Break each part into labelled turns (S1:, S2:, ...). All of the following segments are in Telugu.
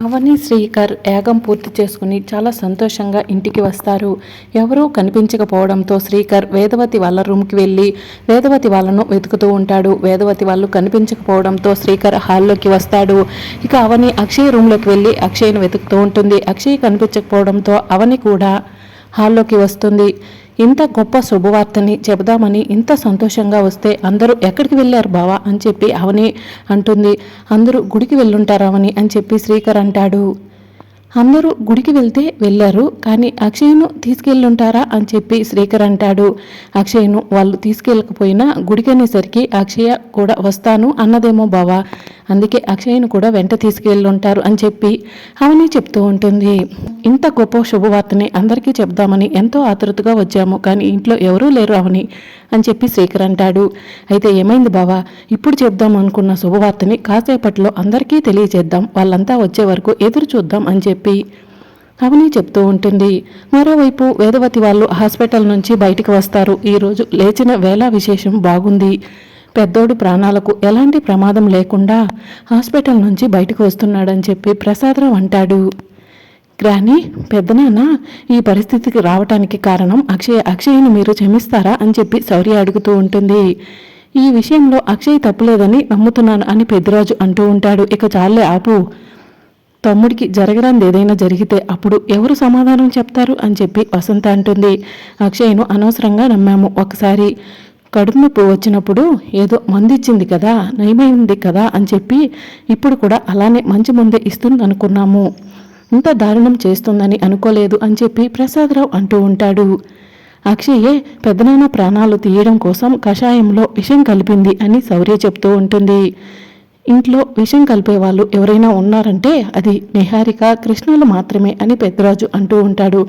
S1: అవని శ్రీకర్ యాగం పూర్తి చేసుకుని చాలా సంతోషంగా ఇంటికి వస్తారు. ఎవరూ కనిపించకపోవడంతో శ్రీకర్ వేదవతి వాళ్ళ రూమ్కి వెళ్ళి వేదవతి వాళ్ళను వెతుకుతూ ఉంటాడు. వేదవతి వాళ్ళు కనిపించకపోవడంతో శ్రీకర్ హాల్లోకి వస్తాడు. ఇక అవని అక్షయ్ రూమ్లోకి వెళ్ళి అక్షయ్ను వెతుకుతూ ఉంటుంది. అక్షయ్ కనిపించకపోవడంతో అవని కూడా హాల్లోకి వస్తుంది. ఇంత గొప్ప శుభవార్తని చెబుదామని ఇంత సంతోషంగా వస్తే అందరూ ఎక్కడికి వెళ్ళారు బావా అని చెప్పి అవని అంటుంది. అందరూ గుడికి వెళ్ళుంటారావని అని చెప్పి శ్రీకర్ అంటాడు. అందరూ గుడికి వెళ్తే వెళ్ళారు కానీ అక్షయ్ను తీసుకెళ్ళుంటారా అని చెప్పి శ్రీకర్ అంటాడు. అక్షయ్ను వాళ్ళు తీసుకెళ్ళకపోయినా గుడికి అనేసరికి అక్షయ కూడా వస్తాను అన్నదేమో బావా. అందుకే అక్షయ్ను కూడా వెంట తీసుకెళ్ళుంటారు అని చెప్పి అవని చెప్తూ ఉంటుంది. ఇంత గొప్ప శుభవార్తని అందరికీ చెప్దామని ఎంతో ఆతృతగా వచ్చాము కానీ ఇంట్లో ఎవరూ లేరు అవని అని చెప్పి శ్రీకర్ అంటాడు. అయితే ఏమైంది బావా? ఇప్పుడు చెప్దాం అనుకున్న శుభవార్తని కాసేపట్లో అందరికీ తెలియజేద్దాం వాళ్ళంతా వచ్చే వరకు ఎదురు చూద్దాం అని చెప్పి అవని చెప్తూ ఉంటుంది. మరోవైపు వేదవతి వాళ్ళు హాస్పిటల్ నుంచి బయటికి వస్తారు. ఈరోజు లేచిన వేళ విశేషం బాగుంది. పెద్దోడు ప్రాణాలకు ఎలాంటి ప్రమాదం లేకుండా హాస్పిటల్ నుంచి బయటకు వస్తున్నాడని చెప్పి ప్రసాదరావు అంటాడు. గ్రాని పెద్దనాన్న ఈ పరిస్థితికి రావటానికి కారణం అక్షయ్ అక్షయ్ని మీరు క్షమిస్తారా? అని చెప్పి శౌర్య అడుగుతూ ఉంటుంది. ఈ విషయంలో అక్షయ్ తప్పులేదని నమ్ముతున్నాను అని పెద్దరాజు అంటూ ఉంటాడు. ఇక చాలే ఆపు. తమ్ముడికి జరగరాంది ఏదైనా జరిగితే అప్పుడు ఎవరు సమాధానం చెప్తారు? అని చెప్పి వసంత అంటుంది. అక్షయ్ను అనవసరంగా నమ్మాము. ఒకసారి కడుపు నొప్పి వచ్చినప్పుడు ఏదో మందు ఇచ్చింది కదా నయమైంది కదా అని చెప్పి ఇప్పుడు కూడా అలానే మంచి ముందే ఇస్తుంది అనుకున్నాము ఇంత దారుణం చేస్తుందని అనుకోలేదు అని చెప్పి ప్రసాదరావు అంటూ ఉంటాడు. అక్షయే పెద్దనాన్న ప్రాణాలు తీయడం కోసం కషాయంలో విషం కలిపింది అని శౌర్య చెప్తూ ఉంటుంది. ఇంట్లో విషం కలిపే వాళ్ళు ఎవరైనా ఉన్నారంటే అది నిహారిక కృష్ణలు మాత్రమే అని పెద్దరాజు అంటూ ఉంటాడు.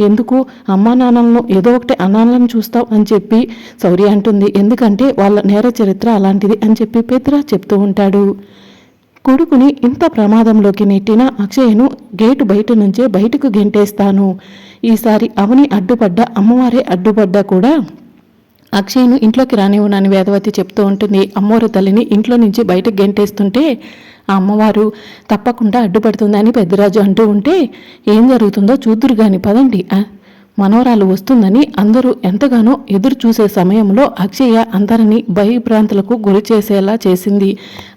S1: ఎందుకు? అమ్మా నాన్నలను ఏదో ఒకటి అనాలని చూస్తావు అని చెప్పి శౌర్య అంటుంది. ఎందుకంటే వాళ్ళ నేర చరిత్ర అలాంటిది అని చెప్పి పెద్దరాజు చెప్తూ ఉంటాడు. కొడుకుని ఇంత ప్రమాదంలోకి నెట్టిన అక్షయ్ను గేటు బయట నుంచే బయటకు గెంటేస్తాను. ఈసారి అవని అడ్డుపడ్డ అమ్మవారే అడ్డుపడ్డా కూడా అక్షయ్ను ఇంట్లోకి రానివ్వనని వేదవతి చెప్తూ ఉంటుంది. అమ్మోరు తల్లిని ఇంట్లో నుంచి బయటకు గెంటేస్తుంటే ఆ అమ్మవారు తప్పకుండా అడ్డుపడుతుందని పెద్దరాజు అంటూ ఉంటే ఏం జరుగుతుందో చూద్దురు గాని పదండి. మనవరాలు వస్తుందని అందరూ ఎంతగానో ఎదురు చూసే సమయంలో అక్షయ అందరినీ భయభ్రాంతులకు గురి చేసేలా చేసింది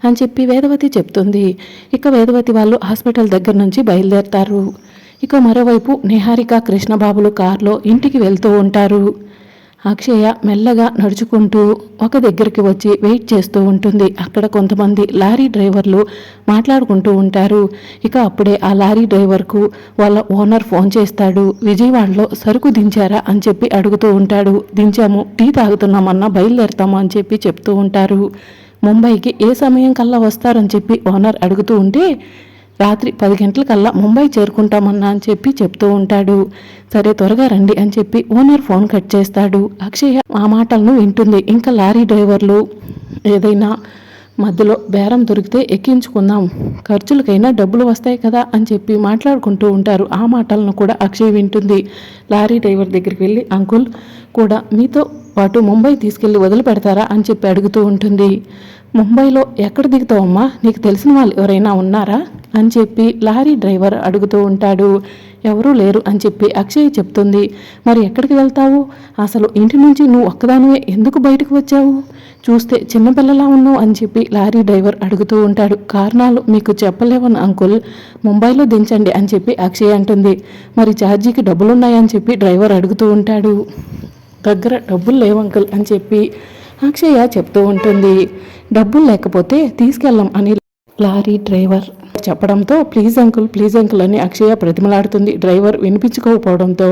S1: అని చెప్పి వేదవతి చెప్తుంది. ఇక వేదవతి వాళ్ళు హాస్పిటల్ దగ్గర నుంచి బయలుదేరతారు. ఇక మరోవైపు నిహారిక కృష్ణబాబులు కారులో ఇంటికి వెళ్తూ ఉంటారు. అక్షయ మెల్లగా నడుచుకుంటూ ఒక దగ్గరికి వచ్చి వెయిట్ చేస్తూ ఉంటుంది. అక్కడ కొంతమంది లారీ డ్రైవర్లు మాట్లాడుకుంటూ ఉంటారు. ఇక అప్పుడే ఆ లారీ డ్రైవర్కు వాళ్ళ ఓనర్ ఫోన్ చేస్తాడు. విజయవాడలో సరుకు దించారా అని చెప్పి అడుగుతూ ఉంటాడు. దించాము టీ తాగుతున్నామన్నా బయలుదేరుతాము అని చెప్పి చెప్తూ ఉంటారు. ముంబైకి ఏ సమయం కల్లా వస్తారని చెప్పి ఓనర్ అడుగుతూ ఉంటే రాత్రి పది గంటలకల్లా ముంబై చేరుకుంటామన్నా అని చెప్పి చెప్తూ ఉంటాడు. సరే త్వరగా రండి అని చెప్పి ఓనర్ ఫోన్ కట్ చేస్తాడు. అక్షయ ఆ మాటలను వింటుంది. ఇంకా లారీ డ్రైవర్లు ఏదైనా మధ్యలో బేరం దొరికితే ఎక్కించుకుందాం. ఖర్చులకైనా డబ్బులు వస్తాయి కదా అని చెప్పి మాట్లాడుకుంటూ ఉంటారు. ఆ మాటలను కూడా అక్షయ్ వింటుంది. లారీ డ్రైవర్ దగ్గరికి వెళ్ళి అంకుల్ కూడా మీతో పాటు ముంబై తీసుకెళ్ళి వదిలిపెడతారా అని చెప్పి అడుగుతూ ఉంటుంది. ముంబైలో ఎక్కడ దిగుతావమ్మా? నీకు తెలిసిన వాళ్ళు ఎవరైనా ఉన్నారా? అని చెప్పి లారీ డ్రైవర్ అడుగుతూ ఉంటాడు. ఎవరూ లేరు అని చెప్పి అక్షయ్ చెప్తుంది. మరి ఎక్కడికి వెళ్తావు? అసలు ఇంటి నుంచి నువ్వు ఒక్కదానివే ఎందుకు బయటకు వచ్చావు? చూస్తే చిన్నపిల్లలా ఉన్నావు అని చెప్పి లారీ డ్రైవర్ అడుగుతూ ఉంటాడు. కారణాలు మీకు చెప్పలేవని అంకుల్ ముంబైలో దించండి అని చెప్పి అక్షయ్ అంటుంది. మరి ఛార్జీకి డబ్బులున్నాయని చెప్పి డ్రైవర్ అడుగుతూ ఉంటాడు. దగ్గర డబ్బులు లేవు అంకుల్ అని చెప్పి అక్షయ చెప్తూ ఉంటుంది. డబ్బులు లేకపోతే తీసుకెళ్ళం అని లారీ డ్రైవర్ చెప్పడంతో ప్లీజ్ అంకుల్ ప్లీజ్ అంకుల్ అని అక్షయ ప్రతిమలాడుతుంది. డ్రైవర్ వినిపించుకోకపోవడంతో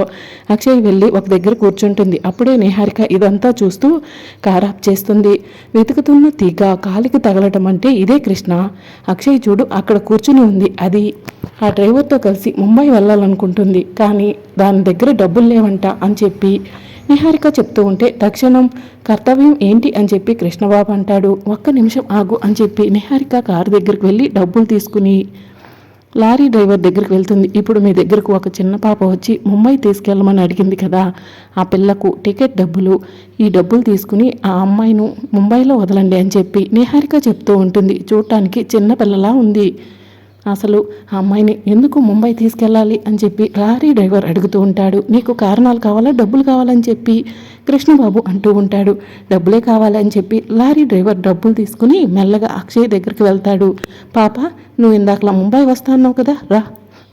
S1: అక్షయ్ వెళ్ళి ఒక దగ్గర కూర్చుంటుంది. అప్పుడే నిహారిక ఇదంతా చూస్తూ కారాప్ చేస్తుంది. వెతుకుతున్న తీగ కాలికి తగలటం అంటే ఇదే కృష్ణ. అక్షయ్ చూడు అక్కడ కూర్చుని ఉంది. అది ఆ డ్రైవర్తో కలిసి ముంబై వెళ్ళాలనుకుంటుంది. కానీ దాని దగ్గర డబ్బులు లేవంట అని చెప్పి నిహారిక చెప్తూ ఉంటే తక్షణం కర్తవ్యం ఏంటి అని చెప్పి కృష్ణబాబు అంటాడు. ఒక్క నిమిషం ఆగు అని చెప్పి నిహారిక కారు దగ్గరికి వెళ్ళి డబ్బులు తీసుకుని లారీ డ్రైవర్ దగ్గరికి వెళ్తుంది. ఇప్పుడు మీ దగ్గరకు ఒక చిన్న పాప వచ్చి ముంబై తీసుకెళ్ళమని అడిగింది కదా ఆ పిల్లకు టికెట్ డబ్బులు ఈ డబ్బులు తీసుకుని ఆ అమ్మాయిను ముంబైలో వదలండి అని చెప్పి నిహారిక చెప్తూ ఉంటుంది. చూడటానికి చిన్న పిల్లలా ఉంది. అసలు ఆ అమ్మాయిని ఎందుకు ముంబై తీసుకెళ్ళాలి అని చెప్పి లారీ డ్రైవర్ అడుగుతూ ఉంటాడు. నీకు కారణాలు కావాలా? డబ్బులు కావాలని చెప్పి కృష్ణబాబు అంటూ ఉంటాడు. డబ్బులే కావాలని చెప్పి లారీ డ్రైవర్ డబ్బులు తీసుకుని మెల్లగా అక్షయ్ దగ్గరికి వెళ్తాడు. పాప నువ్వు ఇందాకలా ముంబై వస్తాన్నావు కదా రా.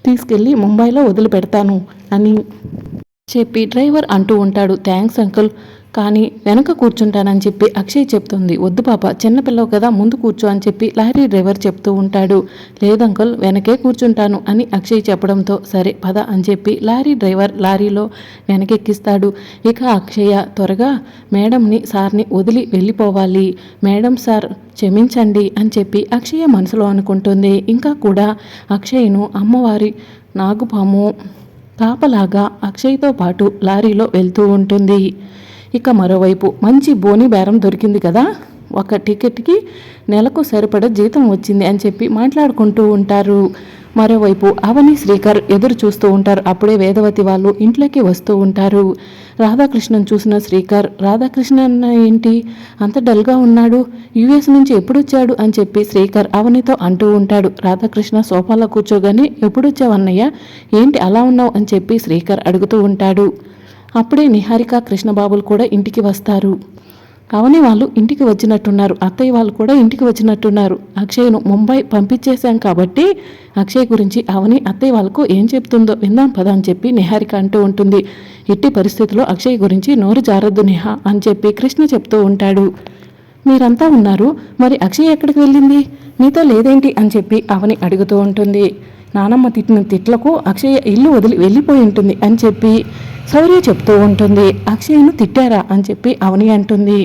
S1: తీసుకెళ్ళి ముంబైలో వదిలిపెడతాను అని చెప్పి డ్రైవర్ అంటూ ఉంటాడు. Thanks uncle. కానీ వెనక కూర్చుంటానని చెప్పి అక్షయ్ చెప్తుంది. వద్దు పాప చిన్నపిల్లవు కదా ముందు కూర్చో అని చెప్పి లారీ డ్రైవర్ చెప్తూ ఉంటాడు. లేదంకుల్ వెనకే కూర్చుంటాను అని అక్షయ్ చెప్పడంతో సరే పద అని చెప్పి లారీ డ్రైవర్ లారీలో వెనకెక్కిస్తాడు. ఇక అక్షయ త్వరగా మేడంని సార్ని వదిలి వెళ్ళిపోవాలి. మేడం సార్ క్షమించండి అని చెప్పి అక్షయ మనసులో అనుకుంటుంది. ఇంకా కూడా అక్షయ్ను అమ్మవారి నాగుపాము కాపలాగా అక్షయ్తో పాటు లారీలో వెళ్తూ ఉంటుంది. ఇక మరోవైపు మంచి బోని బేరం దొరికింది కదా. ఒక టికెట్కి నెలకు సరిపడ జీతం వచ్చింది అని చెప్పి మాట్లాడుకుంటూ ఉంటారు. మరోవైపు అవని శ్రీకర్ ఎదురు చూస్తూ ఉంటారు. అప్పుడే వేదవతి వాళ్ళు ఇంట్లోకి వస్తూ ఉంటారు. రాధాకృష్ణన్ చూసిన శ్రీకర్ రాధాకృష్ణన్ ఏంటి? అంత డల్గా ఉన్నాడు. యుఎస్ నుంచి ఎప్పుడు వచ్చాడు అని చెప్పి శ్రీకర్ అవనితో అంటూ ఉంటాడు. రాధాకృష్ణ సోఫాలో కూర్చోగానే ఎప్పుడొచ్చావన్నయ్య? ఏంటి అలా ఉన్నావు? అని చెప్పి శ్రీకర్ అడుగుతూ ఉంటాడు. అప్పుడే నిహారిక కృష్ణబాబులు కూడా ఇంటికి వస్తారు. అవని వాళ్ళు ఇంటికి వచ్చినట్టున్నారు. అత్తయ్య వాళ్ళు కూడా ఇంటికి వచ్చినట్టున్నారు. అక్షయ్ను ముంబై పంపించేశాం కాబట్టి అక్షయ్ గురించి అవని అత్తయ్య వాళ్ళకు ఏం చెప్తుందో విందాం పద అని చెప్పి నిహారిక అంటూ ఉంటుంది. ఎట్టి పరిస్థితుల్లో అక్షయ్ గురించి నోరు జారద్దు నిహా అని చెప్పి కృష్ణ చెప్తూ ఉంటాడు. మీరంతా ఉన్నారు. మరి అక్షయ్ ఎక్కడికి వెళ్ళింది? మీతో లేదేంటి? అని చెప్పి అవని అడుగుతూ ఉంటుంది. నానమ్మ తిట్టిన తిట్లకు అక్షయ ఇల్లు వదిలి వెళ్ళిపోయి ఉంటుంది అని చెప్పి శౌర్య చెప్తూ ఉంటుంది అక్షయ్ను తిట్టారా? అని చెప్పి అవని అంటుంది.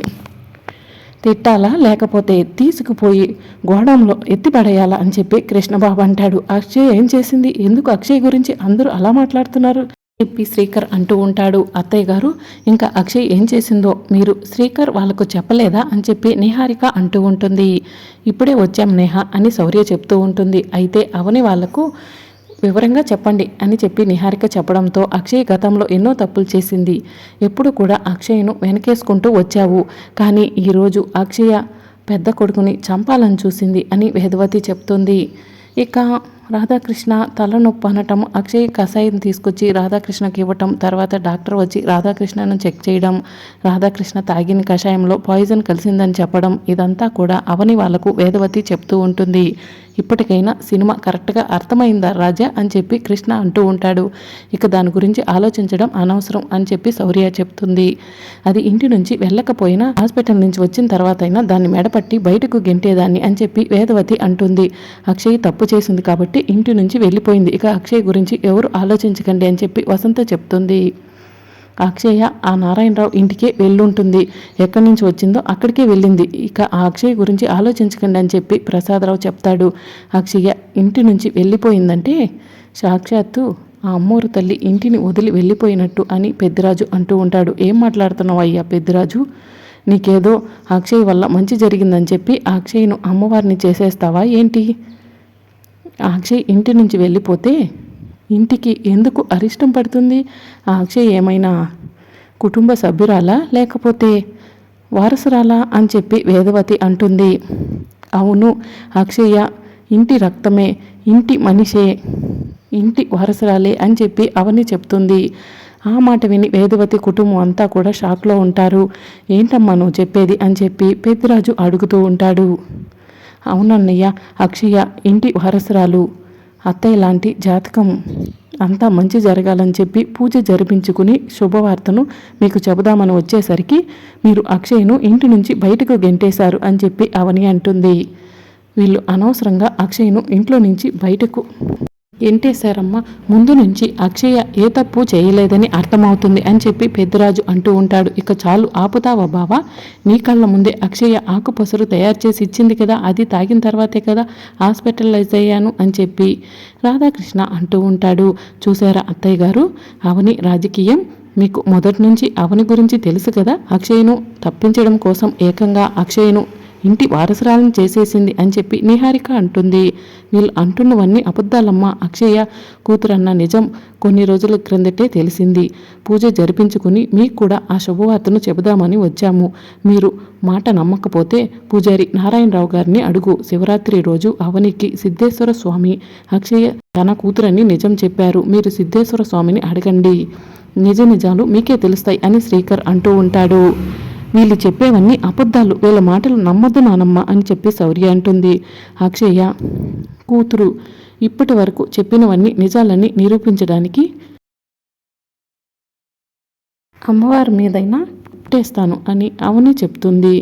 S1: తిట్టాలా? లేకపోతే తీసుకుపోయి గోడంలో ఎత్తిపడేయాలా అని చెప్పి కృష్ణబాబు అంటాడు. అక్షయ్ ఏం చేసింది? ఎందుకు అక్షయ్ గురించి అందరూ అలా మాట్లాడుతున్నారు? చెప్పి శ్రీకర్ అంటూ ఉంటాడు. అత్తయ్య గారు ఇంకా అక్షయ్ ఏం చేసిందో మీరు శ్రీకర్ వాళ్ళకు చెప్పలేదా? అని చెప్పి నిహారిక అంటూ ఉంటుంది. ఇప్పుడే వచ్చాం నేహ అని శౌర్య చెప్తూ ఉంటుంది. అయితే అవని వాళ్ళకు వివరంగా చెప్పండి అని చెప్పి నిహారిక చెప్పడంతో అక్షయ్ గతంలో ఎన్నో తప్పులు చేసింది. ఎప్పుడు కూడా అక్షయ్ను వెనకేసుకుంటూ వచ్చావు. కానీ ఈరోజు అక్షయ పెద్ద కొడుకుని చంపాలని చూసింది అని వేదవతి చెప్తుంది. ఇక రాధాకృష్ణ తలనొప్పి అనటం అక్షయ్ కషాయం తీసుకొచ్చి రాధాకృష్ణకి ఇవ్వటం తర్వాత డాక్టర్ వచ్చి రాధాకృష్ణను చెక్ చేయడం రాధాకృష్ణ తాగిన కషాయంలో పాయిజన్ కలిసిందని చెప్పడం ఇదంతా కూడా అవని వాళ్ళకు వేదవతి చెప్తూ ఉంటుంది. ఇప్పటికైనా సినిమా కరెక్ట్గా అర్థమైందా రాజా అని చెప్పి కృష్ణ అంటూ ఉంటాడు. ఇక దాని గురించి ఆలోచించడం అనవసరం అని చెప్పి శౌర్య చెప్తుంది. అది ఇంటి నుంచి వెళ్ళకపోయినా హాస్పిటల్ నుంచి వచ్చిన తర్వాత అయినా దాన్ని మెడపట్టి బయటకు గెంటేదాన్ని అని చెప్పి వేదవతి అంటుంది. అక్షయ్ తప్పు చేసింది కాబట్టి ఇంటి నుంచి వెళ్ళిపోయింది. ఇక అక్షయ్ గురించి ఎవరు ఆలోచించకండి అని చెప్పి వసంత చెప్తుంది. అక్షయ ఆ నారాయణరావు ఇంటికే వెళ్ళుంటుంది. ఎక్కడి నుంచి వచ్చిందో అక్కడికే వెళ్ళింది. ఇక ఆ అక్షయ్ గురించి ఆలోచించకండి అని చెప్పి ప్రసాదరావు చెప్తాడు. అక్షయ ఇంటి నుంచి వెళ్ళిపోయిందంటే? సాక్షాత్తు ఆ అమ్మోరు తల్లి ఇంటిని వదిలి వెళ్ళిపోయినట్టు అని పెద్దిరాజు అంటూ ఉంటాడు. ఏం మాట్లాడుతున్నావు అయ్యా పెద్దిరాజు? నీకేదో అక్షయ్ వల్ల మంచి జరిగిందని చెప్పి ఆ అక్షయ్ను అమ్మవారిని చేసేస్తావా? ఏంటి? అక్షయ్ ఇంటి నుంచి వెళ్ళిపోతే ఇంటికి ఎందుకు అరిష్టం పడుతుంది? అక్షయ్ ఏమైనా కుటుంబ సభ్యురాలా? లేకపోతే వారసురాలా? అని చెప్పి వేదవతి అంటుంది. అవును అక్షయ్య ఇంటి రక్తమే ఇంటి మనిషే ఇంటి వారసురాలే అని చెప్పి అవని చెప్తుంది. ఆ మాట విని వేదవతి కుటుంబం అంతా కూడా షాక్లో ఉంటారు. ఏంటమ్మా నువ్వు చెప్పేది? అని చెప్పి పెద్దిరాజు అడుగుతూ ఉంటాడు. అవునన్నయ్య అక్షయ ఇంటి వారసురాలు. అత్తయ్య లాంటి జాతకం అంతా మంచి జరగాలని చెప్పి పూజ జరిపించుకుని శుభవార్తను మీకు చెబుదామని వచ్చేసరికి మీరు అక్షయ్ను ఇంటి నుంచి బయటకు గెంటేశారు అని చెప్పి అవని అంటుంది. వీళ్ళు అనవసరంగా అక్షయ్ను ఇంట్లో నుంచి బయటకు ఎంటేశారమ్మ ముందు నుంచి అక్షయ ఏ తప్పు చేయలేదని అర్థమవుతుంది అని చెప్పి పెద్దరాజు అంటూ ఉంటాడు. ఇక చాలు ఆపుతావా బావా? నీ కళ్ళ ముందే అక్షయ ఆకుపసరు తయారు చేసి ఇచ్చింది కదా అది తాగిన తర్వాతే కదా హాస్పిటలైజ్ అయ్యాను అని చెప్పి రాధాకృష్ణ అంటూ ఉంటాడు. చూసారా అత్తయ్య గారు? అవని రాజకీయం మీకు మొదటి నుంచి అవని గురించి తెలుసు కదా? అక్షయ్ను తప్పించడం కోసం ఏకంగా అక్షయ్ను ఇంటి వారసురాలను చేసేసింది అని చెప్పి నిహారిక అంటుంది. వీళ్ళు అంటున్నవన్నీ అబద్ధాలమ్మ అక్షయ కూతురన్న నిజం కొన్ని రోజుల క్రిందటే తెలిసింది. పూజ జరిపించుకుని మీకు కూడా ఆ శుభవార్తను చెబుదామని వచ్చాము. మీరు మాట నమ్మకపోతే పూజారి నారాయణరావు గారిని అడుగు. శివరాత్రి రోజు అవనికి సిద్ధేశ్వర స్వామి అక్షయ తన కూతురని నిజం చెప్పారు. మీరు సిద్ధేశ్వర స్వామిని అడగండి. నిజ నిజాలు మీకే తెలుస్తాయి అని శ్రీకర్ అంటూ ఉంటాడు. వీళ్ళు చెప్పేవన్నీ అబద్ధాలు. వీళ్ళ మాటలు నమ్మద్దు నానమ్మ అని చెప్పి శౌర్య అంటుంది. అక్షయ్య కూతురు ఇప్పటి వరకు చెప్పినవన్నీ నిజాలని నిరూపించడానికి అమ్మవారి మీదైనా పుట్టేస్తాను అని అవని చెప్తుంది.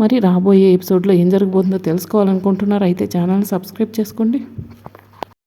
S1: మరి రాబోయే ఎపిసోడ్లో ఏం జరగబోతుందో తెలుసుకోవాలనుకుంటున్నారు అయితే ఛానల్ని సబ్స్క్రైబ్ చేసుకోండి.